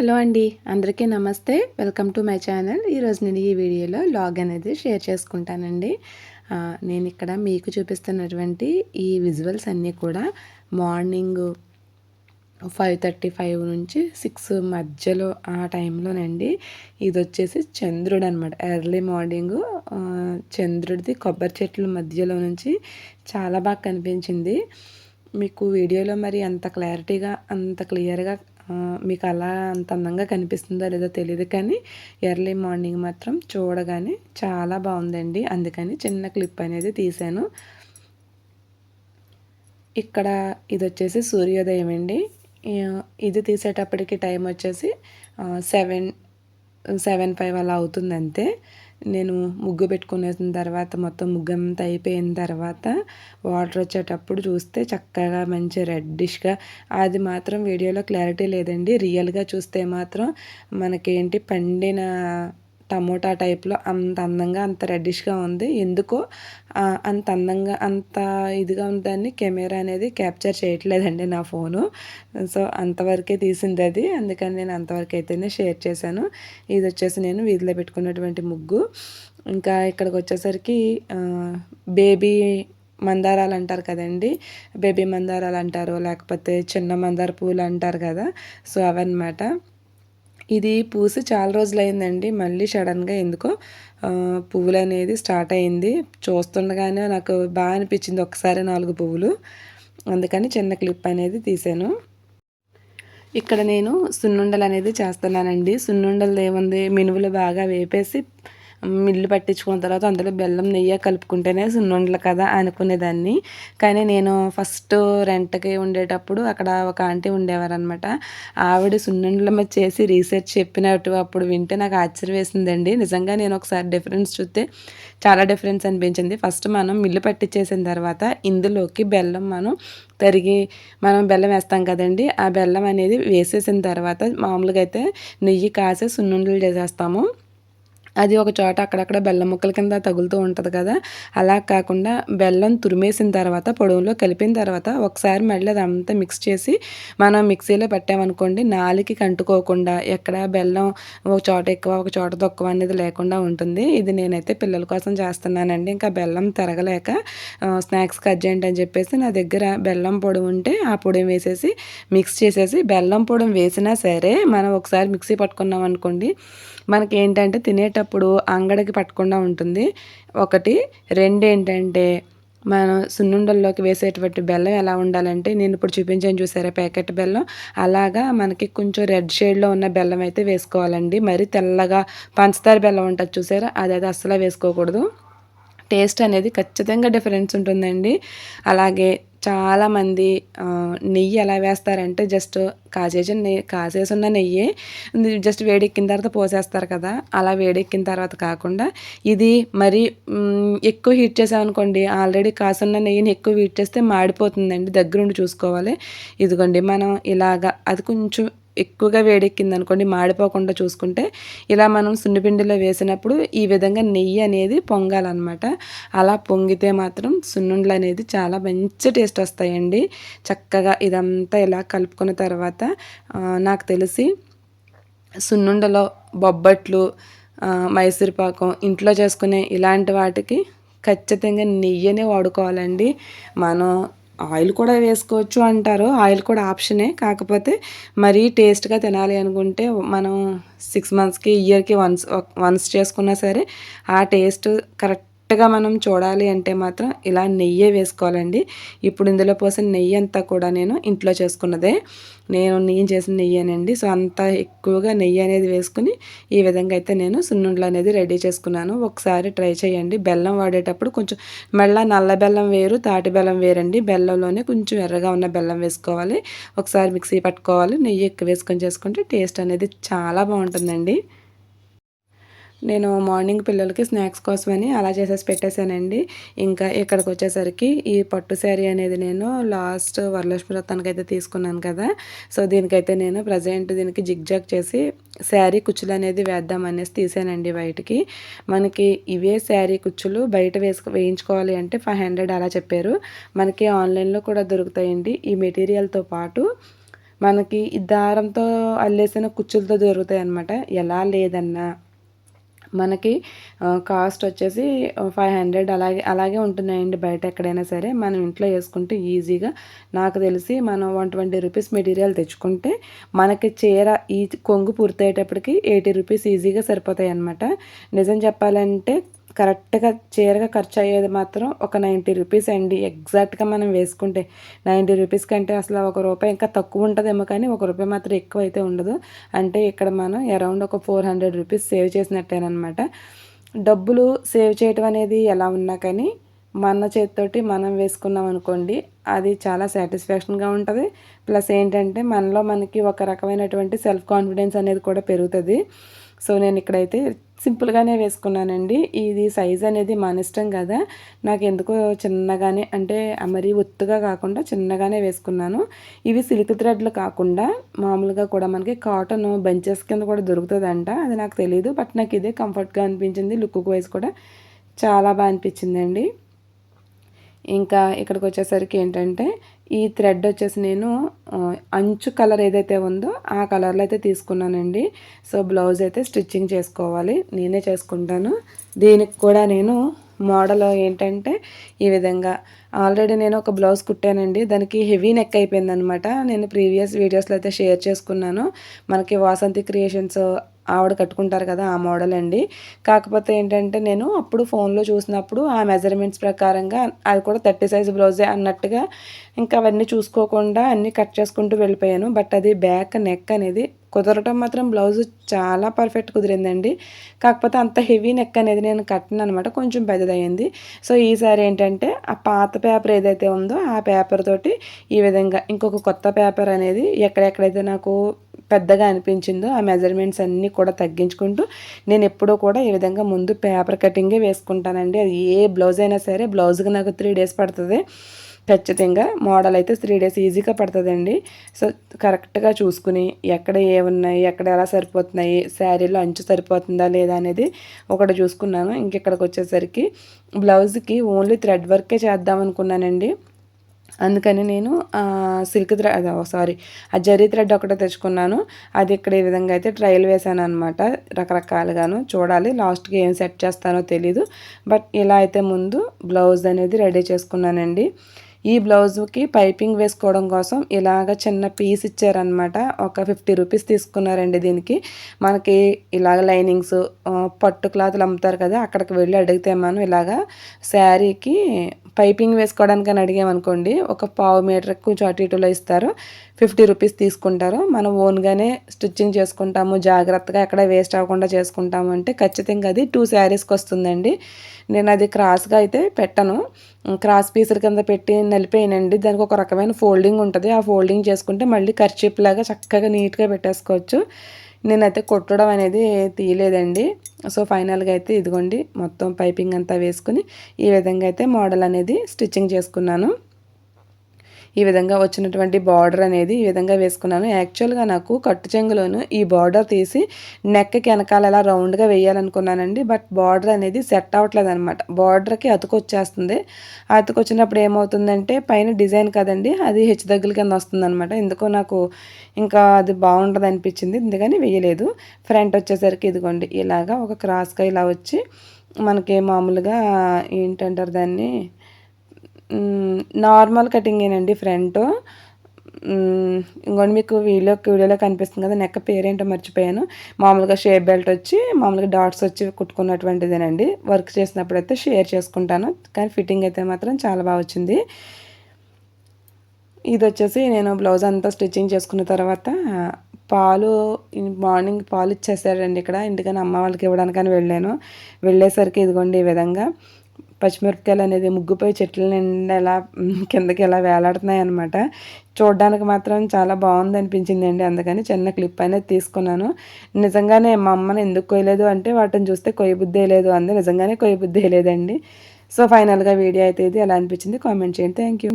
Hello అండి అందరికీ నమస్తే. Welcome to my channel. ఈరోజు నేను ఈ వీడియోలో లాగ్ అనేది షేర్ చేసుకుంటానండి. నేను ఇక్కడ మీకు చూపిస్తున్నటువంటి ఈ విజువల్స్ అన్నీ కూడా మార్నింగ్ ఫైవ్ థర్టీ ఫైవ్ నుంచి సిక్స్ మధ్యలో ఆ టైంలోనండి. ఇది వచ్చేసి చంద్రుడు అనమాట ఎర్లీ మార్నింగ్ చంద్రుడిది కొబ్బరి చెట్ల మధ్యలో నుంచి చాలా బాగా కనిపించింది. మీకు వీడియోలో మరి అంత క్లారిటీగా అంత క్లియర్గా మీకు అలా అంత అందంగా కనిపిస్తుందో లేదో తెలియదు కానీ ఎర్లీ మార్నింగ్ మాత్రం చూడగానే చాలా బాగుందండి. అందుకని చిన్న క్లిప్ అనేది తీశాను. ఇక్కడ ఇది వచ్చేసి సూర్యోదయం అండి. ఇది తీసేటప్పటికి టైం వచ్చేసి సెవెన్ సెవెన్ ఫైవ్ అలా అవుతుంది అంతే నేను ముగ్గు పెట్టుకునేసిన తర్వాత మొత్తం ముగ్గు అంతా అయిపోయిన తర్వాత వాటర్ వచ్చేటప్పుడు చూస్తే చక్కగా మంచి రెడ్డిష్గా అది మాత్రం వీడియోలో క్లారిటీ లేదండి. రియల్గా చూస్తే మాత్రం మనకేంటి పండిన టమోటా టైప్లో అంత అందంగా అంత రెడ్డిష్గా ఉంది. ఎందుకో అంత అందంగా అంత ఇదిగా ఉందని కెమెరా అనేది క్యాప్చర్ చేయట్లేదండి నా ఫోను. సో అంతవరకే తీసింది అది. అందుకని నేను అంతవరకు అయితేనే షేర్ చేశాను. ఇది వచ్చేసి నేను వీధిలో పెట్టుకున్నటువంటి ముగ్గు. ఇంకా ఇక్కడికి వచ్చేసరికి బేబీ మందారాలు అంటారు కదండి. బేబీ మందారాలు అంటారు లేకపోతే చిన్న మందార పూలు అంటారు కదా. సో అవన్నమాట. ఇది పూసి చాలా రోజులైందండి. మళ్ళీ సడన్గా ఎందుకో పువ్వులు అనేది స్టార్ట్ అయింది. చూస్తుండగానే నాకు బాగా అనిపించింది ఒకసారి నాలుగు పువ్వులు. అందుకని చిన్న క్లిప్ అనేది తీసాను. ఇక్కడ నేను సున్నుండలు అనేది చేస్తున్నానండి. సున్నుండలు ఏముంది? మినువులు బాగా వేపేసి మిల్లు పట్టించుకున్న తర్వాత అందులో బెల్లం నెయ్యి కలుపుకుంటేనే సున్నుండలు కదా అనుకునేదాన్ని. కానీ నేను ఫస్ట్ రెంట్కి ఉండేటప్పుడు అక్కడ ఒక ఆంటీ ఉండేవారనమాట ఆవిడ సున్నుండల మీద చేసి రీసెర్చ్ చెప్పినట్టు అప్పుడు వింటే నాకు ఆశ్చర్య వేసిందండి. నిజంగా నేను ఒకసారి డిఫరెన్స్ చూస్తే చాలా డిఫరెన్స్ అనిపించింది. ఫస్ట్ మనం మిల్లు పట్టించేసిన తర్వాత ఇందులోకి బెల్లం మనం తరిగి మనం బెల్లం వేస్తాం కదండి. ఆ బెల్లం అనేది వేసేసిన తర్వాత మామూలుగా అయితే నెయ్యి కాసే సున్నుండలు చేసేస్తాము. అది ఒక చోట అక్కడక్కడ బెల్లం ముక్కల కింద తగులుతూ ఉంటుంది కదా. అలా కాకుండా బెల్లం తురిమేసిన తర్వాత పొడవులో కలిపిన తర్వాత ఒకసారి మళ్ళీ అదంతా మిక్స్ చేసి మనం మిక్సీలో పెట్టామనుకోండి నాలికి కంటుకోకుండా ఎక్కడ బెల్లం ఒక చోట ఎక్కువ ఒక చోట తక్కువ అనేది లేకుండా ఉంటుంది. ఇది నేనైతే పిల్లల కోసం చేస్తున్నానండి. ఇంకా బెల్లం తిరగలేక స్నాక్స్కి అర్జెంట్ అని చెప్పేసి నా దగ్గర బెల్లం పొడి ఉంటే ఆ పొడి వేసేసి మిక్స్ చేసేసి బెల్లం పొడి వేసినా సరే మనం ఒకసారి మిక్సీ పట్టుకున్నాం అనుకోండి మనకి ఏంటంటే తినేటప్పుడు అంగడికి పట్టకుండా ఉంటుంది. ఒకటి రెండు ఏంటంటే మనం సున్నుండల్లోకి వేసేటువంటి బెల్లం ఎలా ఉండాలంటే నేను ఇప్పుడు చూపించాను చూసారా ప్యాకెట్ బెల్లం? అలాగా మనకి కొంచెం రెడ్ షేడ్లో ఉన్న బెల్లం అయితే వేసుకోవాలండి. మరి తెల్లగా పంచదార బెల్లం ఉంటుంది చూసారా? అదైతే అస్సలు వేసుకోకూడదు. టేస్ట్ అనేది ఖచ్చితంగా డిఫరెన్స్ ఉంటుందండి. అలాగే చాలామంది నెయ్యి ఎలా వేస్తారంటే జస్ట్ కాసేసి నెయ్యి కాసేసి ఉన్న నెయ్యి జస్ట్ వేడెక్కిన తర్వాత పోసేస్తారు కదా అలా వేడెక్కిన తర్వాత కాకుండా ఇది మరి ఎక్కువ హీట్ చేసామనుకోండి ఆల్రెడీ కాసున్న నెయ్యిని ఎక్కువ హీట్ చేస్తే మాడిపోతుందండి దగ్గరుండి చూసుకోవాలి. ఇదిగోండి మనం ఇలాగా అది కొంచెం ఎక్కువగా వేడెక్కింది అనుకోండి మాడిపోకుండా చూసుకుంటే ఇలా మనం సున్నిపిండిలో వేసినప్పుడు ఈ విధంగా నెయ్యి అనేది పొంగాలన్నమాట. అలా పొంగితే మాత్రం సున్నుండలు అనేది చాలా మంచి టేస్ట్ వస్తాయండి. చక్కగా ఇదంతా ఇలా కలుపుకున్న తర్వాత నాకు తెలిసి సున్నుండలో బొబ్బట్లు మైసూరుపాకం ఇంట్లో చేసుకునే ఇలాంటి వాటికి ఖచ్చితంగా నెయ్యినే వాడుకోవాలండి. మనం ఆయిల్ కూడా వేసుకోవచ్చు అంటారు. ఆయిల్ కూడా ఆప్షనే. కాకపోతే మరీ టేస్ట్గా తినాలి అనుకుంటే మనం సిక్స్ మంత్స్కి ఇయర్కి వన్స్ వన్స్ చేసుకున్నా సరే ఆ టేస్ట్ కరెక్ట్ కరెక్ట్గా మనం చూడాలి అంటే మాత్రం ఇలా నెయ్యే వేసుకోవాలండి. ఇప్పుడు ఇందులో పోసిన నెయ్యి అంతా కూడా నేను ఇంట్లో చేసుకున్నదే. నేను నెయ్యి చేసిన నెయ్యేనండి. సో అంత ఎక్కువగా నెయ్యి అనేది వేసుకుని ఈ విధంగా అయితే నేను సున్నుండలు అనేది రెడీ చేసుకున్నాను. ఒకసారి ట్రై చేయండి. బెల్లం వాడేటప్పుడు కొంచెం మళ్ళీ నల్ల బెల్లం వేరు తాటి బెల్లం వేరండి. బెల్లంలోనే కొంచెం ఎర్రగా ఉన్న బెల్లం వేసుకోవాలి. ఒకసారి మిక్సీ పట్టుకోవాలి. నెయ్యి ఎక్కువ వేసుకొని చేసుకుంటే టేస్ట్ అనేది చాలా బాగుంటుందండి. నేను మార్నింగ్ పిల్లలకి స్నాక్స్ కోసమని అలా చేసేసి పెట్టేశానండి. ఇంకా ఇక్కడికి వచ్చేసరికి ఈ పట్టు శారీ అనేది నేను లాస్ట్ వరలక్ష్మి వ్రతానికైతే తీసుకున్నాను కదా. సో దీనికైతే నేను ప్రజెంట్ దీనికి జిగ్జాగ్ చేసి శారీ కుచ్చులు అనేది వేద్దాం అనేసి తీసానండి బయటికి. మనకి ఇవే శారీ కుచ్చులు బయట వేసుకు వేయించుకోవాలి అంటే ఫైవ్ హండ్రెడ్ అలా చెప్పారు. మనకి ఆన్లైన్లో కూడా దొరుకుతాయండి. ఈ మెటీరియల్తో పాటు మనకి ఈ దారంతో అల్లేసిన కుచ్చులతో దొరుకుతాయి అనమాట ఎలా లేదన్నా. మనకి కాస్ట్ వచ్చేసి ఫైవ్ హండ్రెడ్ అలాగే అలాగే ఉంటున్నాయండి బయట ఎక్కడైనా సరే. మనం ఇంట్లో వేసుకుంటే ఈజీగా. నాకు తెలిసి మనం వన్ ట్వంటీ రూపీస్ మెటీరియల్ తెచ్చుకుంటే మనకి చీర ఈ కొంగు పూర్తయ్యేటప్పటికి ఎయిటీ రూపీస్ ఈజీగా సరిపోతాయి అనమాట నిజం చెప్పాలంటే కరెక్ట్గా చీరగా ఖర్చు అయ్యేది మాత్రం ఒక నైంటీ రూపీస్ అండి. ఎగ్జాక్ట్గా మనం వేసుకుంటే నైంటీ రూపీస్ కంటే అసలు ఒక రూపాయి ఇంకా తక్కువ ఉంటుందేమో కానీ ఒక రూపాయి మాత్రం ఎక్కువ అయితే ఉండదు. అంటే ఇక్కడ మనం అరౌండ్ ఒక ఫోర్ హండ్రెడ్ రూపీస్ సేవ్ చేసినట్టేనమాట డబ్బులు సేవ్ చేయటం అనేది ఎలా ఉన్నా కానీ మన చేతితోటి మనం వేసుకున్నాం అనుకోండి అది చాలా సాటిస్ఫాక్షన్గా ఉంటుంది. ప్లస్ ఏంటంటే మనలో మనకి ఒక రకమైనటువంటి సెల్ఫ్ కాన్ఫిడెన్స్ అనేది కూడా పెరుగుతుంది. సో నేను ఇక్కడైతే సింపుల్గానే వేసుకున్నానండి. ఇది సైజ్ అనేది మన ఇష్టం కదా. నాకు ఎందుకో చిన్నగానే అంటే మరీ ఒత్తుగా కాకుండా చిన్నగానే వేసుకున్నాను. ఇవి సిల్క్ థ్రెడ్లు కాకుండా మామూలుగా కూడా మనకి కాటన్ బెంచెస్ కింద కూడా దొరుకుతుందంట. అది నాకు తెలియదు బట్ నాకు ఇదే కంఫర్ట్గా అనిపించింది. లుక్ వైజ్ కూడా చాలా బాగా అనిపించిందండి. ఇంకా ఇక్కడికి వచ్చేసరికి ఏంటంటే ఈ థ్రెడ్ వచ్చేసి నేను అంచు కలర్ ఏదైతే ఉందో ఆ కలర్లో అయితే తీసుకున్నానండి. సో బ్లౌజ్ అయితే స్టిచ్చింగ్ చేసుకోవాలి. నేనే చేసుకుంటాను. దీనికి కూడా నేను మోడల్ ఏంటంటే ఈ విధంగా. ఆల్రెడీ నేను ఒక బ్లౌజ్ కుట్టానండి. దానికి హెవీ నెక్ అయిపోయింది అనమాట నేను ప్రీవియస్ వీడియోస్లో అయితే షేర్ చేసుకున్నాను. మనకి వాసంతి క్రియేషన్స్ ఆవిడ కట్టుకుంటారు కదా ఆ మోడల్ అండి. కాకపోతే ఏంటంటే నేను అప్పుడు ఫోన్లో చూసినప్పుడు ఆ మెజర్మెంట్స్ ప్రకారంగా అది కూడా థర్టీ సైజ్ బ్లౌజే అన్నట్టుగా ఇంకా అవన్నీ చూసుకోకుండా అన్నీ కట్ చేసుకుంటూ వెళ్ళిపోయాను. బట్ అది బ్యాక్ నెక్ అనేది కుదరటం మాత్రం బ్లౌజ్ చాలా పర్ఫెక్ట్ కుదిరిందండి. కాకపోతే అంత హెవీ నెక్ అనేది నేను కట్టిన అనమాట కొంచెం పెద్దదయ్యింది. సో ఈసారి ఏంటంటే ఆ పాత పేపర్ ఏదైతే ఉందో ఆ పేపర్ తోటి ఈ విధంగా ఇంకొక కొత్త పేపర్ అనేది ఎక్కడెక్కడైతే నాకు పెద్దగా అనిపించిందో ఆ మెజర్మెంట్స్ అన్నీ కూడా తగ్గించుకుంటూ నేను ఎప్పుడూ కూడా ఈ విధంగా ముందు పేపర్ కటింగే వేసుకుంటానండి. అది ఏ బ్లౌజ్ అయినా సరే బ్లౌజ్కి నాకు త్రీ డేస్ పడుతుంది. ఖచ్చితంగా మోడల్ అయితే త్రీ డేస్ ఈజీగా పడుతుందండి. సో కరెక్ట్గా చూసుకుని ఎక్కడ ఏమున్నాయి ఎక్కడ ఎలా సరిపోతున్నాయి శారీలో అంచు సరిపోతుందా లేదా అనేది ఒకటి చూసుకున్నాను. ఇంకెక్కడికి వచ్చేసరికి బ్లౌజ్కి ఓన్లీ థ్రెడ్ వర్కే చేద్దాం అనుకున్నానండి. అందుకని నేను సిల్క్ థ్రెడ్ సారీ ఆ జరీ థ్రెడ్ ఒకటే తెచ్చుకున్నాను. అది ఇక్కడ ఈ విధంగా అయితే ట్రయల్ వేసాను అనమాట రకరకాలుగాను. చూడాలి లాస్ట్కి ఏం సెట్ చేస్తానో తెలీదు. బట్ ఇలా అయితే ముందు బ్లౌజ్ అనేది రెడీ చేసుకున్నానండి. ఈ బ్లౌజ్కి పైపింగ్ వేసుకోవడం కోసం ఇలాగ చిన్న పీస్ ఇచ్చారనమాట ఒక ఫిఫ్టీ రూపీస్ తీసుకున్నారండి దీనికి. మనకి ఇలాగ లైనింగ్స్ పట్టు క్లాత్లు అమ్ముతారు కదా అక్కడికి వెళ్ళి అడిగితే మనం ఇలాగా శారీకి పైపింగ్ వేసుకోవడానికి అని అడిగామనుకోండి ఒక పావు మీటర్ కొంచెం అటు ఇటులో ఇస్తారు. ఫిఫ్టీ రూపీస్ తీసుకుంటారు. మనం ఓన్గానే స్టిచ్చింగ్ చేసుకుంటాము జాగ్రత్తగా ఎక్కడ వేస్ట్ అవ్వకుండా చేసుకుంటాము అంటే ఖచ్చితంగా అది టూ శారీస్కి వస్తుందండి. నేను అది క్రాస్గా అయితే పెట్టను. క్రాస్ పీసుల కింద పెట్టి నలిపోయినండి. దానికి ఒక రకమైన ఫోల్డింగ్ ఉంటుంది. ఆ ఫోల్డింగ్ చేసుకుంటే మళ్ళీ ఖర్చీప్ లాగా చక్కగా నీట్గా పెట్టేసుకోవచ్చు. నేనైతే కొట్టడం అనేది తీయలేదండి. సో ఫైనల్గా అయితే ఇదిగోండి మొత్తం పైపింగ్ అంతా వేసుకుని ఈ విధంగా అయితే మోడల్ అనేది స్టిచ్చింగ్ చేసుకున్నాను. ఈ విధంగా వచ్చినటువంటి బార్డర్ అనేది ఈ విధంగా వేసుకున్నాను. యాక్చువల్గా నాకు కట్టు చెంగులోను ఈ బార్డర్ తీసి నెక్కి వెనకాల ఎలా రౌండ్గా వేయాలనుకున్నానండి. బట్ బార్డర్ అనేది సెట్ అవ్వట్లేదు అనమాట బార్డర్కి అతుకొచ్చేస్తుంది అతుకొచ్చినప్పుడు ఏమవుతుందంటే పైన డిజైన్ కదండి అది హెచ్చు దగ్గర కింద వస్తుంది అనమాట ఎందుకో నాకు ఇంకా అది బాగుంటుంది అనిపించింది. ఎందుకని వేయలేదు. ఫ్రంట్ వచ్చేసరికి ఇదిగోండి ఇలాగా ఒక క్రాస్గా ఇలా వచ్చి మనకి మామూలుగా ఏంటంటారు దాన్ని? నార్మల్ కటింగేనండి ఫ్రంట్. ఇంకోటి మీకు వీడియో వీడియోలో కనిపిస్తుంది కదా నెక్క పేరేంటో మర్చిపోయాను. మామూలుగా షేప్ బెల్ట్ వచ్చి మామూలుగా డాట్స్ వచ్చి కుట్టుకున్నటువంటిదేనండి. వర్క్ చేసినప్పుడు అయితే షేర్ చేసుకుంటాను కానీ ఫిట్టింగ్ అయితే మాత్రం చాలా బాగా వచ్చింది. ఇది వచ్చేసి నేను బ్లౌజ్ అంతా స్టిచ్చింగ్ చేసుకున్న తర్వాత పాలు మార్నింగ్ పాలు ఇచ్చేసారండి ఇక్కడ. ఇంటికని అమ్మ వాళ్ళకి ఇవ్వడానికని వెళ్ళాను. వెళ్ళేసరికి ఇదిగోండి ఈ విధంగా. పచ్చిమిరపకాయలు అనేది ముగ్గుపోయి చెట్ల నిండా ఎలా కిందకి ఎలా వేలాడుతున్నాయి అనమాట చూడడానికి మాత్రం చాలా బాగుంది అనిపించింది అండి. అందుకని చిన్న క్లిప్ అనేది తీసుకున్నాను. నిజంగానే మా అమ్మని ఎందుకు కొయ్యలేదు అంటే వాటిని చూస్తే కొయ్యబుద్ధి లేదు అంది. నిజంగానే కొయ్యబుద్ధి లేదండి. సో ఫైనల్గా వీడియో అయితే ఇది. ఎలా అనిపించింది కామెంట్ చేయండి. Thank you